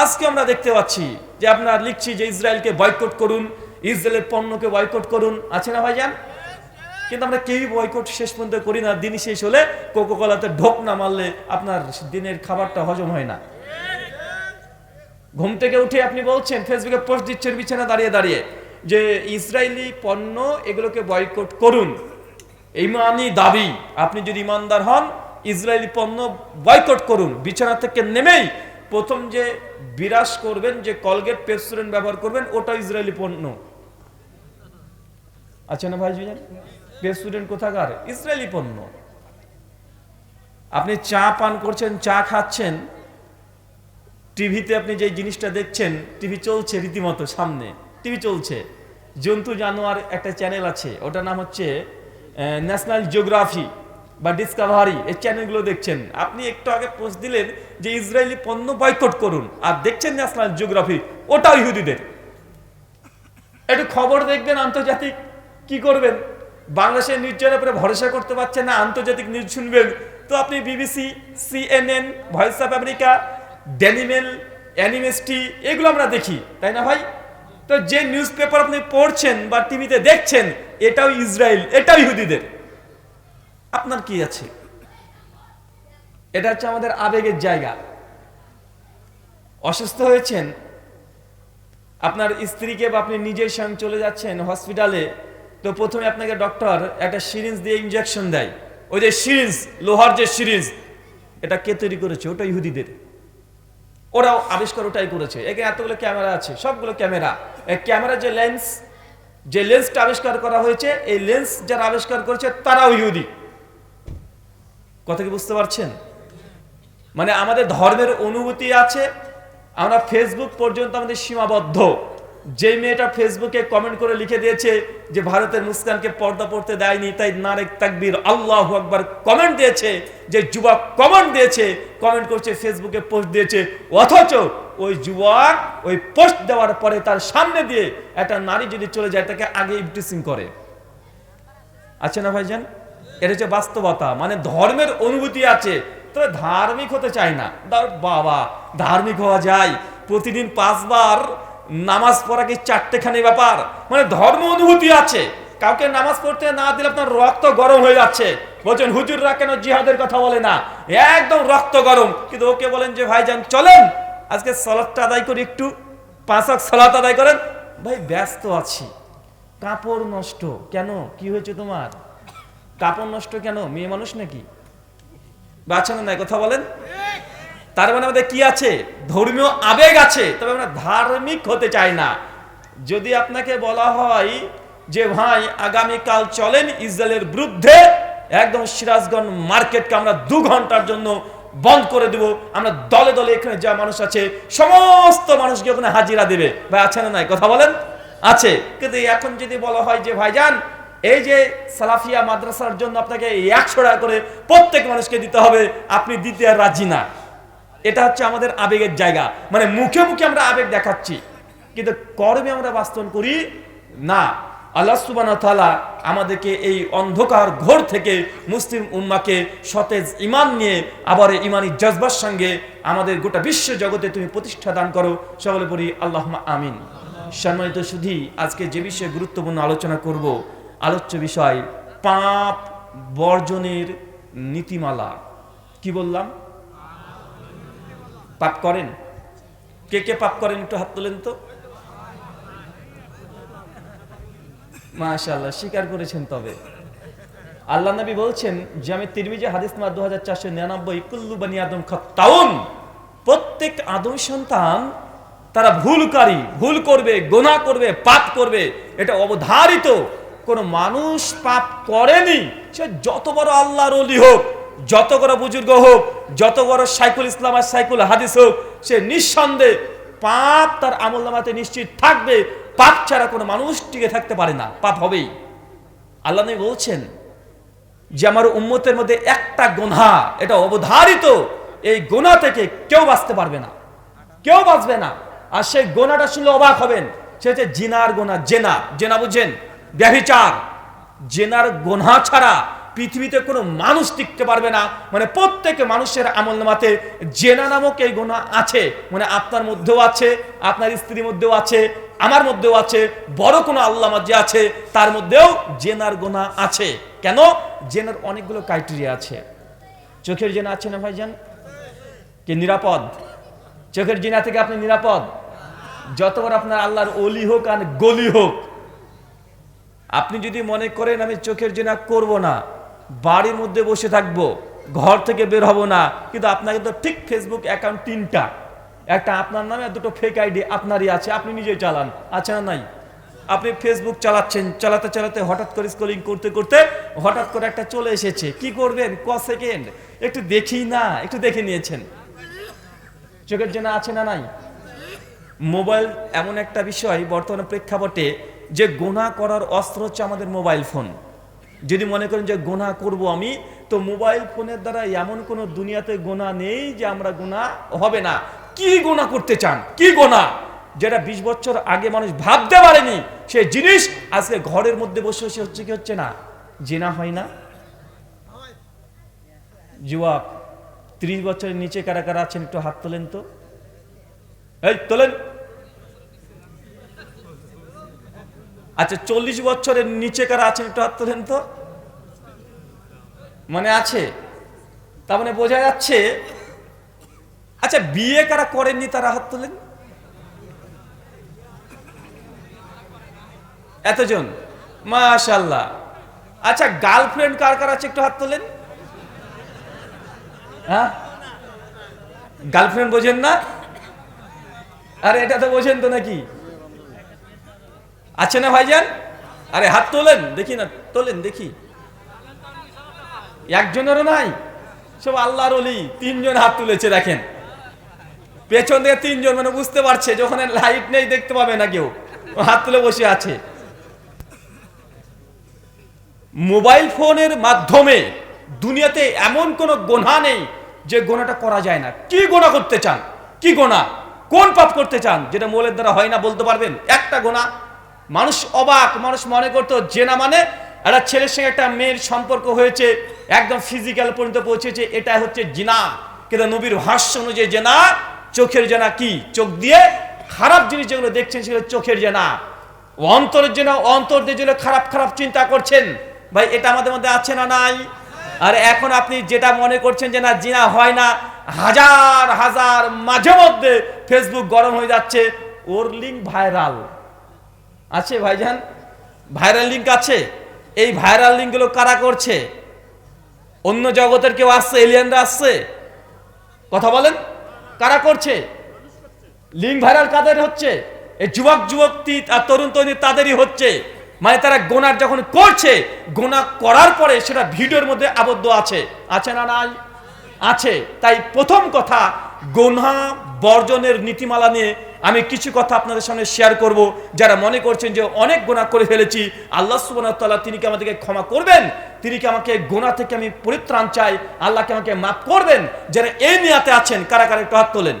আজকে আমরা দেখতে পাচ্ছি যে আপনার লিখছি যে ইসরায়েলকে বয়কট করুন, ইসরায়েলের পণ্যকে বয়কট করুন। আছে না ভাইজান? কিন্তু আমরা কেউই বয়কট শেষ পর্যন্ত করি না দিন শেষ হলে কোকো কলাতে ঢোক না মারলে আপনার দিনের খাবারটা হজম হয় না। ঘুম থেকে উঠে আপনি বলছেন ফেসবুকে পোস্ট দিচ্ছেন বিছানা দাঁড়িয়ে দাঁড়িয়ে, যে ইসরায়েলি পণ্য এগুলোকে বয়কট করুন। ইমানি দাবি। আপনি যদি ইমানদার হন, ইসরায়েলি পণ্য বয়কট করুন। বিছানা থেকে নেমেই প্রথম যে বিরাজ করবেন, যে কলগেট পেস্টুরেন্ট ব্যবহার করবেন, ওটা ইসরায়েলি পণ্য। আচ্ছা না ভাই পেস্টুরেন্ট কোথাকার? ইসরায়েলি পণ্য। আপনি চা পান করছেন, চা খাচ্ছেন, টিভিতে আপনি যে জিনিসটা দেখছেন, টিভি চলছে রীতিমতো সামনে, টিভি চলছে। জন্তু জানোয়ার একটা চ্যানেল আছে, ওটার নাম হচ্ছে ন্যাশনাল জিওগ্রাফি। বা ডিসকাভারি এই চ্যানেলগুলো দেখছেন। আপনি একটু আগে পোস্ট দিলেন যে ইসরায়েলি পণ্য বয়কট করুন। আর দেখছেন ন্যাশনাল জিওগ্রাফি ওটাও ইহুদিদের। একটু খবর দেখবেন আন্তর্জাতিক, কি করবেন? বাংলাদেশের নিউজের উপরে ভরসা করতে পারছেন না, আন্তর্জাতিক নিউজ শুনবেন। তো আপনি BBC CNN Voice of America ড্যানিমেল Amnesty এগুলো আমরা দেখি, তাই না ভাই? তো যে নিউজ পেপার আপনি পড়ছেন বা টিভিতে দেখছেন, এটাও ইসরায়েল, এটাও ইহুদিদের। আপনার কি আছে? এটা হচ্ছে আমাদের আবেগের জায়গা। অসুস্থ হয়েছেন, আপনার স্ত্রীকে বা আপনি নিজের সঙ্গে চলে যাচ্ছেন হসপিটালে তো প্রথমে আপনাকে ডক্টর একটা সিরিঞ্জ দিয়ে ইঞ্জেকশন দেয়। ওই যে সিরিঞ্জ লোহার যে সিরিঞ্জ এটা কে তৈরি করেছে? ওটা ইহুদিদের। ওরাও আবিষ্কার ওটাই করেছে। এখানে এতগুলো ক্যামেরা আছে, সবগুলো ক্যামেরা ক্যামেরা যে লেন্স যে লেন্সটা আবিষ্কার করা হয়েছে, এই লেন্স যারা আবিষ্কার করেছে, তারাও ইহুদি। কথা কি বুঝতে পারছেন? মানে আমাদের ধর্মের অনুভূতি আছে, আমরা ফেসবুক পর্যন্ত আমাদের সীমাবদ্ধ। যে মেয়েটা ফেসবুকে কমেন্ট করে লিখে দিয়েছে যে ভারতের মুসকানকে পর্দা পড়তে দেয়নি, তাই নারেক তাকবির, আল্লাহ আকবার কমেন্ট দিয়েছে, যে যুবক কমেন্ট দিয়েছে কমেন্ট করছে ফেসবুকে পোস্ট দিয়েছে। অথচ ওই যুবক ওই পোস্ট দেওয়ার পরে তার সামনে দিয়ে একটা নারী যদি চলে যায়, তাকে আগে ইভটিসিং করে। আছে না ভাইজান? এটা হচ্ছে বাস্তবতা। মানে ধর্মের অনুভূতি আছে, তবে ধার্মিক হতে চায় না। বাবা, ধার্মিক হওয়া যায়, প্রতিদিন পাঁচবার নামাজ পড়া কি চারটেখানি ব্যাপার? মানে ধর্ম অনুভূতি আছে। কাউকে নামাজ পড়তে না দিলে আপনার রক্ত গরম হয়ে যাচ্ছে। বলছেন, হুজুররা কেন জিহাদের কথা বলে না? একদম রক্ত গরম। কিন্তু ওকে বলেন যে, ভাইজান, চলেন, আজকে সলাৎটা আদায় করি একটু। পাঁচক সলাদ আদায় করেন। ভাই, ব্যস্ত আছি। কাপড় নষ্ট। কেন? কি হয়েছে তোমার? কাপড় নষ্ট কেন? মেয়ে মানুষ নাকি? বাচ্চা না কথা বলেন। তার মানে আমাদের কি আছে? ধর্মীয় আবেগ আছে, তবে আমরা ধার্মিক হতে চাই না। যদি আপনাকে বলা হয় যে, ভাই, আগামীকাল চলেন ইসরায়েলের বিরুদ্ধে, একদম সিরাজগঞ্জ মার্কেটকে আমরা দু ঘণ্টার জন্য বন্ধ করে দেব। আমরা দলে দলে এখানে যা মানুষ আছে, সমস্ত মানুষকে ওখানে হাজিরা দেবে। ভাই, আছে না নাই? কথা বলেন? আছে। কিন্তু এখন যদি বলা হয় যে, ভাইজান এই যে সালাফিয়া মাদ্রাসার জন্য আপনাকে একশো টাকা করে প্রত্যেক মানুষকে দিতে হবে, আপনি দিতে আর রাজি না। এটা হচ্ছে আমাদের আবেগের জায়গা। মানে মুখে মুখে আমরা আবেগ দেখাচ্ছি, কিন্তু কর্মে আমরা বাস্তব করি না। আল্লাহ সুবানা তাআলা আমাদেরকে এই অন্ধকার ঘোর থেকে মুসলিম উম্মাকে সতেজ ইমান নিয়ে, আবার ইমানি জজবার সঙ্গে আমাদের গোটা বিশ্ব জগতে তুমি প্রতিষ্ঠা দান করো, সকলে পড়ি আল্লাহ আমিন। সম্মানিত সুধী আজকে যে বিষয়ে গুরুত্বপূর্ণ আলোচনা করব আলোচ্য বিষয়, পাপ বর্জনের নীতিমালা। কি বললাম? পাপ করেন? কে কে পাপ করেন একটু হাত তোলেন তো। মাশাআল্লাহ, স্বীকার করেছেন তবে। আল্লাহ নবী বলছেন যে আমি তিরমিজি হাদিস নাম্বার দু হাজার চারশো নিরানব্বই, কুল্লু বানি আদম খাত্তাউন। প্রত্যেক আদম সন্তান তারা ভুলকারী, ভুল করবে গোনা করবে, পাপ করবে, এটা অবধারিত কোন মানুষ পাপ করেনি, সে যত বড় আল্লাহর অলি হোক, যত বড় বুজুর্গ হোক, যত বড় সাইকুল ইসলাম আর সাইকুল হাদিস হোক, সে নিঃসন্দেহে পাপ তার আমল নামাতে নিশ্চিত থাকবে। পাপ ছাড়া কোনো মানুষ টিকে থাকতে পারে না, পাপ হবেই। আল্লাহ নবী বলছেন যে আমার উম্মতের মধ্যে একটা গোনা এটা অবধারিত, এই গোনা থেকে কেউ বাঁচতে পারবে না। কেউ বাঁচবে না। আর সেই গোনাটা শুনলে অবাক হবেন। সে হচ্ছে জিনার গোনা জেনা। জেনা বুঝছেন? ব্যভিচার। জেনার গোনা ছাড়া পৃথিবীতে কোনো মানুষ টিকতে পারবে না। মানে প্রত্যেক মানুষের আমল নামাতে জেনা নামক এই গোনা আছে। মানে আপনার মধ্যেও আছে, আপনার স্ত্রীর মধ্যেও আছে, আমার মধ্যেও আছে, বড় কোনো আল্লাহ যে আছে, তার মধ্যেও জেনার গোনা আছে। কেন? জেনার অনেকগুলো ক্রাইটেরিয়া আছে। চোখের জেনা আছে না ভাইজান? কে নিরাপদ? চোখের জেনা থেকে আপনি নিরাপদ? যতবার আপনার আল্লাহর অলি হোক আর গলি হোক আপনি যদি মনে করেন আমি চোখের জিনা করব না, বাড়ির মধ্যে বসে থাকব, ঘর থেকে বের হব না, কিন্তু আপনাকে তো ঠিক ফেসবুক অ্যাকাউন্ট তিনটা। একটা আপনার নামে দুটো ফেক আইডি আপনারই আছে, আপনি নিজেই চালান, আছে না নাই? আপনি ফেসবুক চালাচ্ছেন, চালাতে চালাতে হঠাৎ করে স্ক্রলিং করতে করতে হঠাৎ করে একটা চলে এসেছে। কি করবেন? ক সেকেন্ড একটু দেখি না, একটু দেখে নিয়েছেন। চোখের জন্য আছে না নাই? মোবাইল এমন একটা বিষয়, বর্তমানে প্রেক্ষাপটে যে গোনা করার অস্ত্র হচ্ছে আমাদের মোবাইল ফোন। যদি মনে করেন যে গোনা করব আমি, তো মোবাইল ফোনের দ্বারা এমন কোনো দুনিয়াতে গোনা নেই যে আমরা গোনা হবে না। কি গোনা করতে চান? কি গোনা? যেটা বিশ বছর আগে মানুষ ভাবতে পারেনি, সে জিনিস আজকে ঘরের মধ্যে বসে বসে হচ্ছে কি হচ্ছে না? জেনা হয় না? যুবক, ত্রিশ বছরের নিচে কারা কারা আছেন একটু হাত তোলেন তো। এই, তোলেন। আচ্ছা চল্লিশ বছরের নিচে কারা আছেন একটু হাত তোলেন তো। মানে আছে? তার মানে বোঝা যাচ্ছে আচ্ছা বিয়ে কারা করেননি তারা হাত তোলেন? এতজন? মাশাল্লাহ আচ্ছা গার্লফ্রেন্ড কার কার আছে একটু হাত তোলেন? হ্যাঁ? গার্লফ্রেন্ড বোঝেন না? আরে, এটা তো বোঝেন তো নাকি? আছে না ভাইজান? আরে হাত তোলেন, দেখি না, তোলেন, দেখি। একজনেরও নাই, সব আল্লাহর অলি তিনজন হাত তুলেছে, দেখেন। পেছন থেকে তিনজন মানে বুঝতে পারছে যে ওখানে লাইট নেই, দেখতে পাবে না কেউ। হাত তুলে বসে আছে। মোবাইল ফোনের মাধ্যমে দুনিয়াতে এমন কোনো গোনা নেই যে গোনাটা করা যায় না। কি গোনা করতে চান? কি গোনা? কোন পাপ করতে চান? যেটা মোলের দ্বারা হয় না, বলতে পারবেন? একটা গোনা মানুষ অবাক, মানুষ মনে করতো, জেনা মানে একটা ছেলের সঙ্গে একটা মেয়ের সম্পর্ক হয়েছে, একদম ফিজিক্যাল পর্যন্ত পৌঁছেছে এটা হচ্ছে জিনা। কিন্তু নবীর ভাষ্য অনুযায়ী জেনা চোখের জেনা কি? চোখ দিয়ে খারাপ জিনিস যেগুলো দেখছেন সেগুলো চোখের জেনা। অন্তরের জন্য অন্তর দিয়ে যেগুলো খারাপ খারাপ চিন্তা করছেন, ভাই, এটা আমাদের মধ্যে আছে না নাই? আর এখন আপনি যেটা মনে করছেন যে না, জিনা হয় না, হাজার হাজার মাঝে মধ্যে ফেসবুক গরম হয়ে যাচ্ছে, ওর লিঙ্ক ভাইরাল আছে ভাইজান? ভাইরাল লিঙ্ক আছে। এই ভাইরাল লিঙ্কগুলো কারা করছে? অন্য জগতের কেউ আসছে এলিয়ানরা আসছে? কথা বলেন। কারা করছে? লিঙ্ক ভাইরাল কাদের হচ্ছে? এই যুবক, যুবতী আর তরুণ, তরুণী তাদেরই হচ্ছে। মানে তারা গোনার যখন করছে, গোনা করার পরে সেটা ভিডিওর মধ্যে আবদ্ধ আছে। আছে না নাই? আছে। তাই প্রথম কথা, গোনা বর্জনের নীতিমালা নিয়ে আমি কিছু কথা আপনাদের সামনে শেয়ার করব। যারা মনে করছেন যে অনেক গোনা করে ফেলেছি, আল্লাহ সুবাহতাল্লাহ তিনি কি আমাদেরকে ক্ষমা করবেন? তিনি কি আমাকে গোনা থেকে আমি পরিত্রাণ চাই? আল্লাহকে আমাকে মাফ করবেন? যারা এই মেয়াতে আছেন, কারা কারা একটু হাত তোলেন?